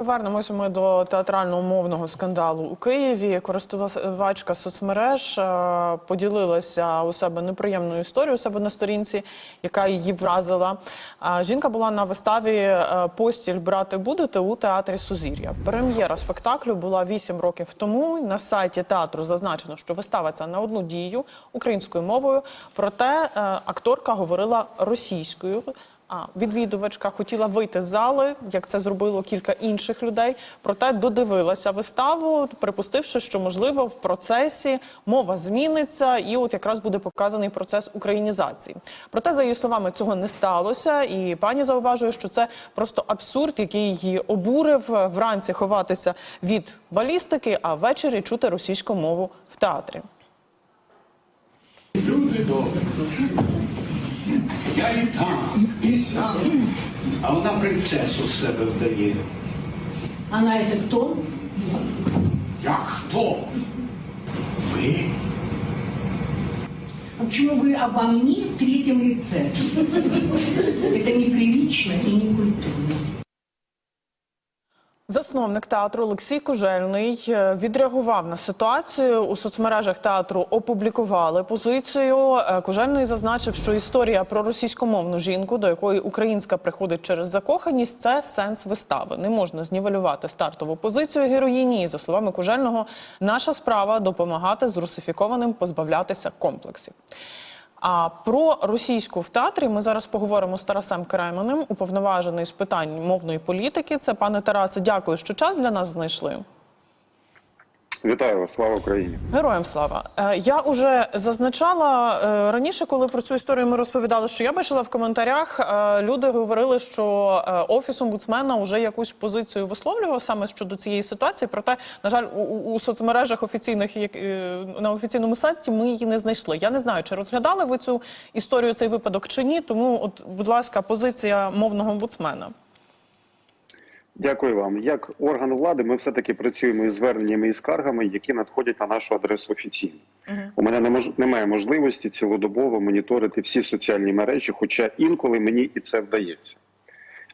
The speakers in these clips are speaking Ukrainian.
Повернемося ми до театрально-мовного скандалу у Києві. Користувачка соцмереж е, поділилася у себе неприємною історією у себе на сторінці, яка її вразила. Жінка була на виставі е, Постіль брати будете у театрі Сузір'я. Прем'єра спектаклю була 8 років тому. На сайті театру зазначено, що вистава ця на одну дію українською мовою. Проте е, акторка говорила російською. А відвідувачка хотіла вийти з зали, як це зробило кілька інших людей. Проте додивилася виставу, припустивши, що можливо в процесі мова зміниться, і от якраз буде показаний процес українізації. Проте, за її словами, цього не сталося, і пані зауважує, що це просто абсурд, який її обурив вранці ховатися від балістики, а ввечері чути російську мову в театрі. Люди добрі. Я і там, і сам. А вона принцесу з себе вдає. Она это кто? Як хто? Ви? А почему вы обо мне в третьем лице? Это неприлично и не культурно. Засновник театру Олексій Кужельний е, відреагував на ситуацію. У соцмережах театру опублікували позицію. Е, Кужельний зазначив, що історія про російськомовну жінку, до якої українська приходить через закоханість, це сенс вистави. Не можна знівелювати стартову позицію героїні. І, за словами Кужельного, наша справа допомагати зрусифікованим позбавлятися комплексів. А про російську в театрі ми зараз поговоримо з Тарасем Кременем, уповноважений з питань мовної політики. Це пане Тарасе, дякую, що час для нас знайшли. Вітаю вас, слава Україні. Героям слава. Е, Я уже зазначала е, раніше, коли про цю історію ми розповідали, що я бачила в коментарях. е, Люди говорили, що офіс омбудсмена вже якусь позицію висловлював саме щодо цієї ситуації. Проте, на жаль, у, соцмережах офіційних на офіційному сайті ми її не знайшли. Я не знаю, чи розглядали ви цю історію, цей випадок чи ні. Тому, от, будь ласка, позиція мовного омбудсмена. Дякую вам. Як орган влади, ми все таки працюємо із зверненнями і скаргами, які надходять на нашу адресу офіційно. У мене не мож... немає можливості цілодобово моніторити всі соціальні мережі, хоча інколи мені і це вдається.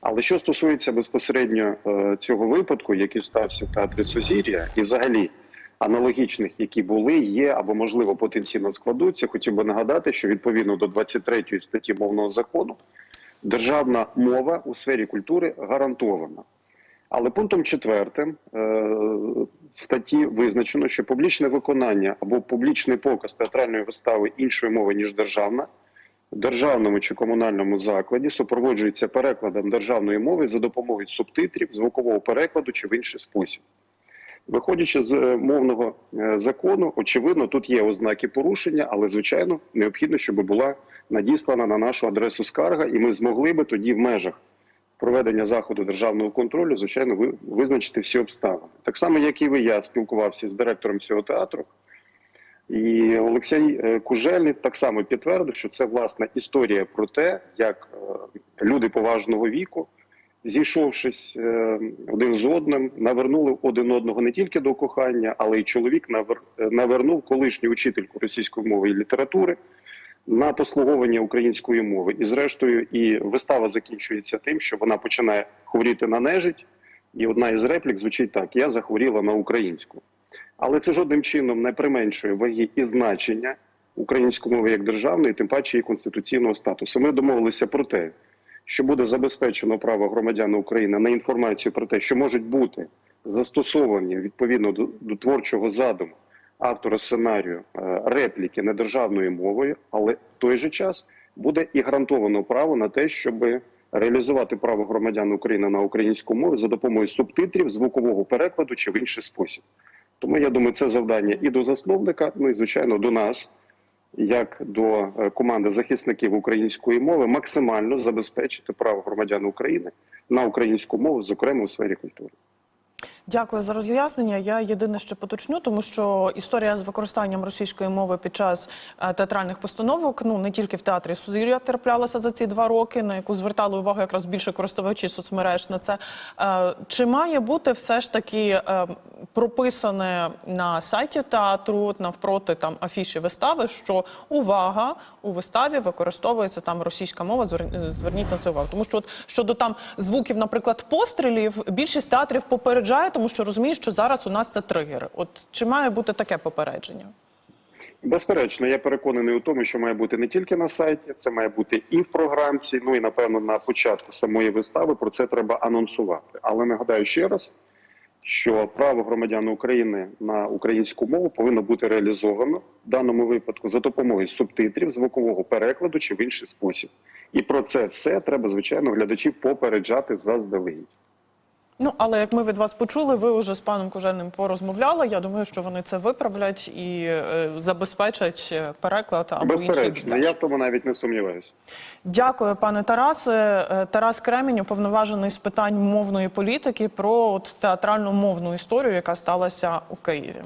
Але що стосується безпосередньо е, цього випадку, який стався в театрі Сузір'я, і взагалі аналогічних, які були, є або можливо потенційно складуться, хотів би нагадати, що відповідно до 23 статті мовного закону державна мова у сфері культури гарантована. Але пунктом четвертим е, статті визначено, що публічне виконання або публічний показ театральної вистави іншої мови ніж державна державному чи комунальному закладі супроводжується перекладом державної мови за допомогою субтитрів, звукового перекладу чи в інший спосіб. Виходячи з е, мовного е, закону, очевидно, тут є ознаки порушення, але звичайно необхідно, щоб була надіслана на нашу адресу скарга, і ми змогли би тоді в межах проведення заходу державного контролю, звичайно, ви- визначити всі обставини. Так само, як і ви, я спілкувався з директором цього театру. І Олексій е, Кужельний так само підтвердив, що це власне історія про те, як е, люди поважного віку, зійшовшись е, один з одним, навернули один одного не тільки до кохання, але й чоловік навер- навернув колишню учительку російської мови і літератури на послуговування української мови. І зрештою, і вистава закінчується тим, що вона починає хворіти на нежить, і одна із реплік звучить так: Я захворіла на українську. Але це жодним чином не применшує ваги і значення української мови як державної, тим паче її конституційного статусу. Ми домовилися про те, що буде забезпечено право громадян України на інформацію про те, що можуть бути застосовані відповідно до, до творчого задуму автора сценарію е, репліки недержавною мовою, але в той же час буде і гарантовано право на те, щоб реалізувати право громадян України на українську мову за допомогою субтитрів, звукового перекладу чи в інший спосіб. Тому я думаю, це завдання і до засновника, ну і звичайно до нас, як до е, команди захисників української мови, максимально забезпечити право громадян України на українську мову, зокрема у сфері культури. Дякую за роз'яснення. Я єдине що поточню, тому що історія з використанням російської мови під час е, театральних постановок, ну не тільки в театрі Сузір'я терплялася за ці два роки, на яку звертали увагу якраз більше користувачі соцмереж на це. Е, Чи має бути все ж таки е, прописане на сайті театру, навпроти там афіші вистави, що увага у виставі використовується там російська мова. звер- Зверніть на це увагу. Тому що от щодо там звуків, наприклад, пострілів, більшість театрів попереджає, тому що розуміють, що зараз у нас це тригер. От чи має бути таке попередження? Безперечно, я переконаний у тому, що має бути не тільки на сайті, це має бути і в програмці. Ну і напевно на початку самої вистави про це треба анонсувати. Але нагадаю ще раз, що право громадян України на українську мову повинно бути реалізовано в даному випадку за допомогою субтитрів, звукового перекладу чи в інший спосіб. І про це все треба звичайно глядачів попереджати заздалегідь. Ну, але як ми від вас почули, ви вже з паном Кожельним порозмовляли. Я думаю, що вони це виправлять і е, забезпечать е, переклад або Безперечно, я в тому навіть не сумніваюся. Дякую, пане Тарасе. Е, Тарас Кремінь, уповноважений з питань мовної політики, про от театральну мовну історію, яка сталася у Києві.